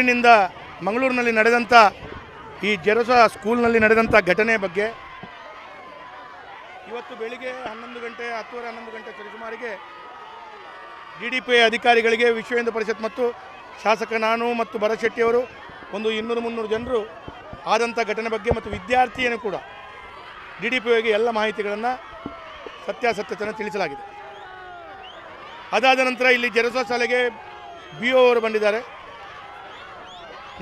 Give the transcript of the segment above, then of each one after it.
ಮಂಗಳೂರಿನಿಂದ ಮಂಗಳೂರಿನಲ್ಲಿ ನಡೆದಂಥ ಈ ಜೆರಸ ಸ್ಕೂಲ್ನಲ್ಲಿ ನಡೆದಂಥ ಘಟನೆ ಬಗ್ಗೆ ಇವತ್ತು ಬೆಳಿಗ್ಗೆ ಹನ್ನೊಂದು ಗಂಟೆ, ಹತ್ತುವರೆ, ಹನ್ನೊಂದು ಗಂಟೆ ಸರಿಸುಮಾರಿಗೆ ಡಿ ಡಿ ಪಿ ಅಧಿಕಾರಿಗಳಿಗೆ ವಿಶ್ವ ಹಿಂದೂ ಪರಿಷತ್ ಮತ್ತು ಶಾಸಕ ನಾನು ಮತ್ತು ಭರತ್ ಶೆಟ್ಟಿಯವರು ಒಂದು ಇನ್ನೂರು ಮುನ್ನೂರು ಜನರು ಆದಂಥ ಘಟನೆ ಬಗ್ಗೆ ಮತ್ತು ವಿದ್ಯಾರ್ಥಿಯನ್ನು ಕೂಡ ಡಿ ಡಿ ಪಿ ಎಲ್ಲ ಮಾಹಿತಿಗಳನ್ನು ಸತ್ಯಾಸತ್ಯತೆಯನ್ನು ತಿಳಿಸಲಾಗಿದೆ. ಅದಾದ ನಂತರ ಇಲ್ಲಿ ಜೆರಸಾ ಶಾಲೆಗೆ ಬಿ ಅವರು ಬಂದಿದ್ದಾರೆ.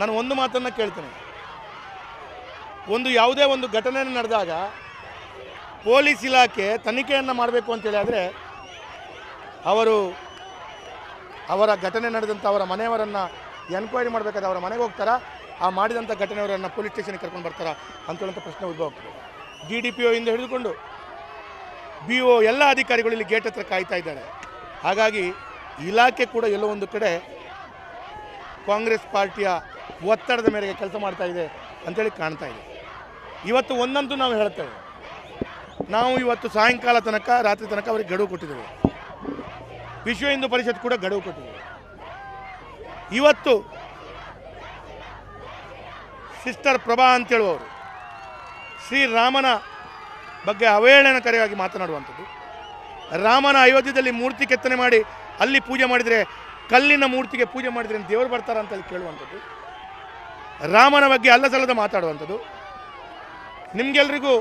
ನಾನು ಒಂದು ಮಾತನ್ನು ಕೇಳ್ತೇನೆ. ಒಂದು ಯಾವುದೇ ಒಂದು ಘಟನೆ ನಡೆದಾಗ ಪೊಲೀಸ್ ಇಲಾಖೆ ತನಿಖೆಯನ್ನು ಮಾಡಬೇಕು ಅಂತೇಳಿ ಆದರೆ ಅವರು ಅವರ ಘಟನೆ ನಡೆದಂಥ ಅವರ ಮನೆಯವರನ್ನು ಎನ್ಕ್ವೈರಿ ಮಾಡಬೇಕಾದ್ರೆ ಅವರ ಮನೆಗೆ ಹೋಗ್ತಾರಾ? ಆ ಮಾಡಿದಂಥ ಘಟನೆಯವರನ್ನು ಪೊಲೀಸ್ ಸ್ಟೇಷನ್ಗೆ ಕರ್ಕೊಂಡು ಬರ್ತಾರಾ ಅಂತೇಳುವಂಥ ಪ್ರಶ್ನೆ ಉದ್ಭವ ಡಿ ಡಿ ಪಿ ಒ ಇಂದ ಹಿಡಿದುಕೊಂಡು ಬಿ ಒ ಎಲ್ಲ ಅಧಿಕಾರಿಗಳು ಇಲ್ಲಿ ಗೇಟ್ ಹತ್ರ ಕಾಯ್ತಾ ಇದ್ದಾರೆ. ಹಾಗಾಗಿ ಇಲಾಖೆ ಕೂಡ ಎಲ್ಲೋ ಒಂದು ಕಡೆ ಕಾಂಗ್ರೆಸ್ ಪಾರ್ಟಿಯ ಒತ್ತಡದ ಮೇರೆಗೆ ಕೆಲಸ ಮಾಡ್ತಾ ಇದೆ ಅಂತೇಳಿ ಕಾಣ್ತಾ ಇದೆ. ಇವತ್ತು ಒಂದಂತೂ ನಾವು ಹೇಳ್ತೇವೆ ನಾವು ಇವತ್ತು ಸಾಯಂಕಾಲ ತನಕ, ರಾತ್ರಿ ತನಕ ಅವರಿಗೆ ಗಡುವು ಕೊಟ್ಟಿದ್ದೇವೆ. ವಿಶ್ವ ಹಿಂದೂ ಪರಿಷತ್ ಕೂಡ ಗಡುವು ಕೊಟ್ಟಿದ್ದೇವೆ ಇವತ್ತು ಸಿಸ್ಟರ್ ಪ್ರಭಾ ಅಂತೇಳುವವರು ಶ್ರೀರಾಮನ ಬಗ್ಗೆ ಅವಹೇಳನಕಾರಿಯಾಗಿ ಮಾತನಾಡುವಂಥದ್ದು. ರಾಮನ ಅಯೋಧ್ಯದಲ್ಲಿ ಮೂರ್ತಿ ಕೆತ್ತನೆ ಮಾಡಿ ಅಲ್ಲಿ ಪೂಜೆ ಮಾಡಿದರೆ ಕಲ್ಲಿನ ಮೂರ್ತಿಗೆ ಪೂಜೆ ಮಾಡಿದರೆ ದೇವರು ಬರ್ತಾರ ಅಂತ ಹೇಳಿ ಕೇಳುವಂಥದ್ದು. ರಾಮನ ಬಗ್ಗೆ ಅಲ್ಲಸಲ್ಲದ ಮಾತಾಡುವಂಥದ್ದು. ನಿಮಗೆಲ್ರಿಗೂ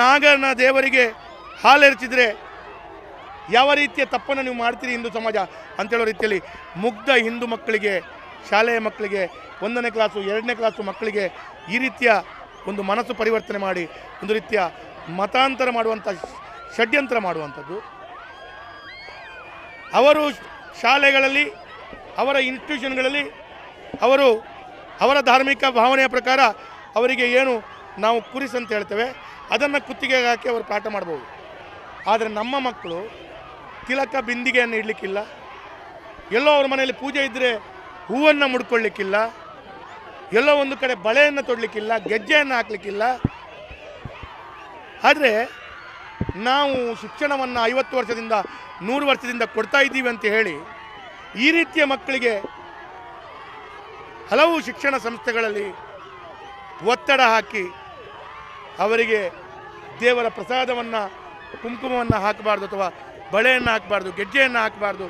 ನಾಗನ ದೇವರಿಗೆ ಹಾಲೆರಚಿದ್ರೆ ಯಾವ ರೀತಿಯ ತಪ್ಪನ್ನು ನೀವು ಮಾಡ್ತೀರಿ ಹಿಂದೂ ಸಮಾಜ ಅಂತೇಳೋ ರೀತಿಯಲ್ಲಿ ಮುಗ್ಧ ಹಿಂದೂ ಮಕ್ಕಳಿಗೆ, ಶಾಲೆಯ ಮಕ್ಕಳಿಗೆ, ಒಂದನೇ ಕ್ಲಾಸು, ಎರಡನೇ ಕ್ಲಾಸು ಮಕ್ಕಳಿಗೆ ಈ ರೀತಿಯ ಒಂದು ಮನಸ್ಸು ಪರಿವರ್ತನೆ ಮಾಡಿ, ಒಂದು ರೀತಿಯ ಮತಾಂತರ ಮಾಡುವಂಥ ಷಡ್ಯಂತ್ರ ಮಾಡುವಂಥದ್ದು. ಅವರು ಶಾಲೆಗಳಲ್ಲಿ, ಅವರ ಇನ್ಸ್ಟಿಟ್ಯೂಷನ್ಗಳಲ್ಲಿ ಅವರು ಅವರ ಧಾರ್ಮಿಕ ಭಾವನೆಯ ಪ್ರಕಾರ ಅವರಿಗೆ ಏನು ನಾವು ಕುರಿಸ್ ಅಂತ ಹೇಳ್ತೇವೆ. ಅದನ್ನು ಕುತ್ತಿಗೆಗೆ ಹಾಕಿ ಅವರು ಪಾಠ ಮಾಡ್ಬೋದು. ಆದರೆ ನಮ್ಮ ಮಕ್ಕಳು ತಿಲಕ ಬಿಂದಿಗೆಯನ್ನು ಇಡಲಿಕ್ಕಿಲ್ಲ. ಎಲ್ಲೋ ಅವ್ರ ಮನೆಯಲ್ಲಿ ಪೂಜೆ ಇದ್ದರೆ ಹೂವನ್ನು ಮುಡ್ಕೊಳ್ಳಿಕ್ಕಿಲ್ಲ. ಎಲ್ಲೋ ಒಂದು ಕಡೆ ಬಳೆಯನ್ನು ತೊಡಲಿಕ್ಕಿಲ್ಲ, ಗೆಜ್ಜೆಯನ್ನು ಹಾಕ್ಲಿಕ್ಕಿಲ್ಲ. ಆದರೆ ನಾವು ಶಿಕ್ಷಣವನ್ನು ಐವತ್ತು ವರ್ಷದಿಂದ, ನೂರು ವರ್ಷದಿಂದ ಕೊಡ್ತಾ ಇದ್ದೀವಿ ಅಂತ ಹೇಳಿ ಈ ರೀತಿಯ ಮಕ್ಕಳಿಗೆ ಹಲವು ಶಿಕ್ಷಣ ಸಂಸ್ಥೆಗಳಲ್ಲಿ ಒತ್ತಡ ಹಾಕಿ ಅವರಿಗೆ ದೇವರ ಪ್ರಸಾದವನ್ನು, ಕುಂಕುಮವನ್ನು ಹಾಕಬಾರ್ದು ಅಥವಾ ಬಳೆಯನ್ನು ಹಾಕಬಾರ್ದು, ಗೆಜ್ಜೆಯನ್ನು ಹಾಕಬಾರ್ದು,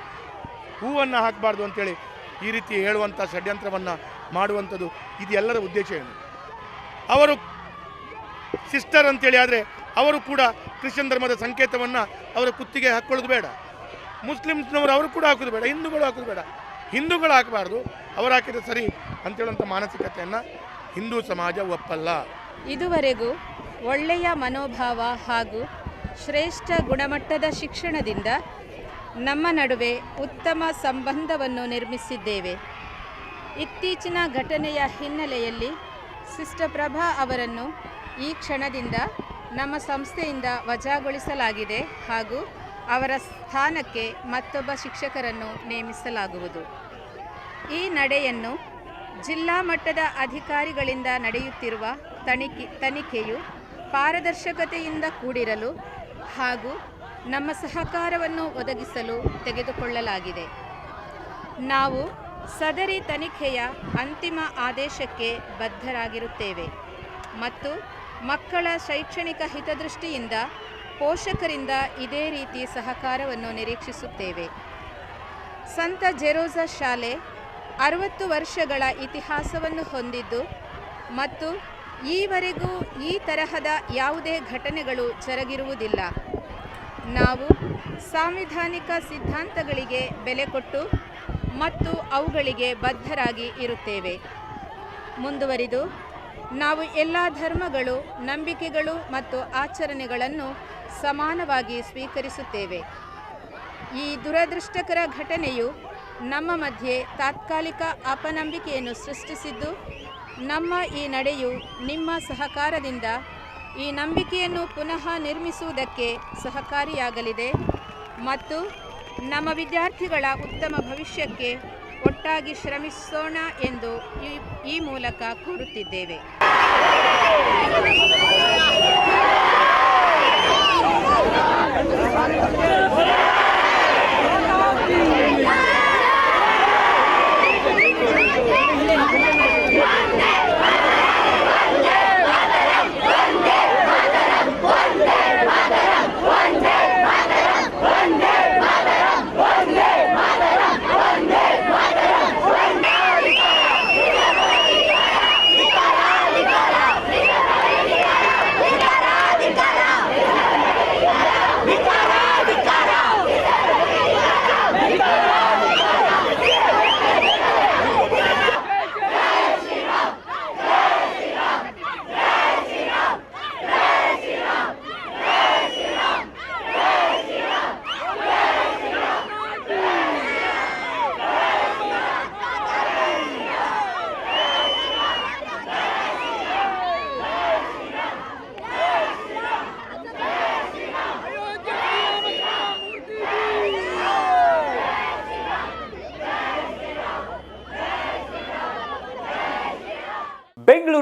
ಹೂವನ್ನು ಹಾಕಬಾರ್ದು ಅಂತೇಳಿ ಈ ರೀತಿ ಹೇಳುವಂಥ ಷಡ್ಯಂತ್ರವನ್ನು ಮಾಡುವಂಥದ್ದು ಇದು ಎಲ್ಲರ ಉದ್ದೇಶ ಏನು? ಅವರು ಸಿಸ್ಟರ್ ಅಂತೇಳಿ ಆದರೆ ಅವರು ಕೂಡ ಕ್ರಿಶ್ಚಿಯನ್ ಧರ್ಮದ ಸಂಕೇತವನ್ನು ಅವರ ಕುತ್ತಿಗೆ ಹಾಕ್ಕೊಳ್ಳೋದು ಬೇಡ. ಮುಸ್ಲಿಮ್ಸ್ನವರು ಅವರು ಕೂಡ ಹಾಕೋದು ಬೇಡ, ಹಿಂದೂಗಳು ಹಾಕೋದು ಬೇಡ. ಹಿಂದೂಗಳು ಹಾಕಬಾರ್ದು, ಅವರು ಹಾಕಿದ್ರೆ ಸರಿ ಅಂತೇಳುವಂಥ ಮಾನಸಿಕತೆಯನ್ನು ಹಿಂದೂ ಸಮಾಜ ಒಪ್ಪಲ್ಲ. ಇದುವರೆಗೂ ಒಳ್ಳೆಯ ಮನೋಭಾವ ಹಾಗೂ ಶ್ರೇಷ್ಠ ಗುಣಮಟ್ಟದ ಶಿಕ್ಷಣದಿಂದ ನಮ್ಮ ನಡುವೆ ಉತ್ತಮ ಸಂಬಂಧವನ್ನು ನಿರ್ಮಿಸಿದ್ದೇವೆ. ಇತ್ತೀಚಿನ ಘಟನೆಯ ಹಿನ್ನೆಲೆಯಲ್ಲಿ ಸಿಸ್ಟರ್ ಪ್ರಭಾ ಅವರನ್ನು ಈ ಕ್ಷಣದಿಂದ ನಮ್ಮ ಸಂಸ್ಥೆಯಿಂದ ವಜಾಗೊಳಿಸಲಾಗಿದೆ ಹಾಗೂ ಅವರ ಸ್ಥಾನಕ್ಕೆ ಮತ್ತೊಬ್ಬ ಶಿಕ್ಷಕರನ್ನು ನೇಮಿಸಲಾಗುವುದು. ಈ ನಡೆಯನ್ನು ಜಿಲ್ಲಾ ಮಟ್ಟದ ಅಧಿಕಾರಿಗಳಿಂದ ನಡೆಯುತ್ತಿರುವ ತನಿಖೆ, ತನಿಖೆಯು ಪಾರದರ್ಶಕತೆಯಿಂದ ಕೂಡಿರಲು ಹಾಗೂ ನಮ್ಮ ಸಹಕಾರವನ್ನು ಒದಗಿಸಲು ತೆಗೆದುಕೊಳ್ಳಲಾಗಿದೆ. ನಾವು ಸದರಿ ತನಿಖೆಯ ಅಂತಿಮ ಆದೇಶಕ್ಕೆ ಬದ್ಧರಾಗಿರುತ್ತೇವೆ ಮತ್ತು ಮಕ್ಕಳ ಶೈಕ್ಷಣಿಕ ಹಿತದೃಷ್ಟಿಯಿಂದ ಪೋಷಕರಿಂದ ಇದೇ ರೀತಿ ಸಹಕಾರವನ್ನು ನಿರೀಕ್ಷಿಸುತ್ತೇವೆ. ಸಂತ ಜೆರೋಸಾ ಶಾಲೆ ಅರವತ್ತು ವರ್ಷಗಳ ಇತಿಹಾಸವನ್ನು ಹೊಂದಿದ್ದು ಮತ್ತು ಈವರೆಗೂ ಈ ತರಹದ ಯಾವುದೇ ಘಟನೆಗಳು ಜರುಗಿರುವುದಿಲ್ಲ. ನಾವು ಸಾಂವಿಧಾನಿಕ ಸಿದ್ಧಾಂತಗಳಿಗೆ ಬೆಲೆ ಕೊಟ್ಟು ಮತ್ತು ಅವುಗಳಿಗೆ ಬದ್ಧರಾಗಿ ಇರುತ್ತೇವೆ. ಮುಂದುವರಿದು, ನಾವು ಎಲ್ಲ ಧರ್ಮಗಳು, ನಂಬಿಕೆಗಳು ಮತ್ತು ಆಚರಣೆಗಳನ್ನು ಸಮಾನವಾಗಿ ಸ್ವೀಕರಿಸುತ್ತೇವೆ. ಈ ದುರದೃಷ್ಟಕರ ಘಟನೆಯು ನಮ್ಮ ಮಧ್ಯೆ ತಾತ್ಕಾಲಿಕ ಅಪನಂಬಿಕೆಯನ್ನು ಸೃಷ್ಟಿಸಿದ್ದು, ನಮ್ಮ ಈ ನಡೆಯು ನಿಮ್ಮ ಸಹಕಾರದಿಂದ ಈ ನಂಬಿಕೆಯನ್ನು ಪುನಃ ನಿರ್ಮಿಸುವುದಕ್ಕೆ ಸಹಕಾರಿಯಾಗಲಿದೆ ಮತ್ತು ನಮ್ಮ ವಿದ್ಯಾರ್ಥಿಗಳ ಉತ್ತಮ ಭವಿಷ್ಯಕ್ಕೆ ಒಟ್ಟಾಗಿ ಶ್ರಮಿಸೋಣ ಎಂದು ಈ ಮೂಲಕ ಕೋರುತ್ತಿದ್ದೇವೆ.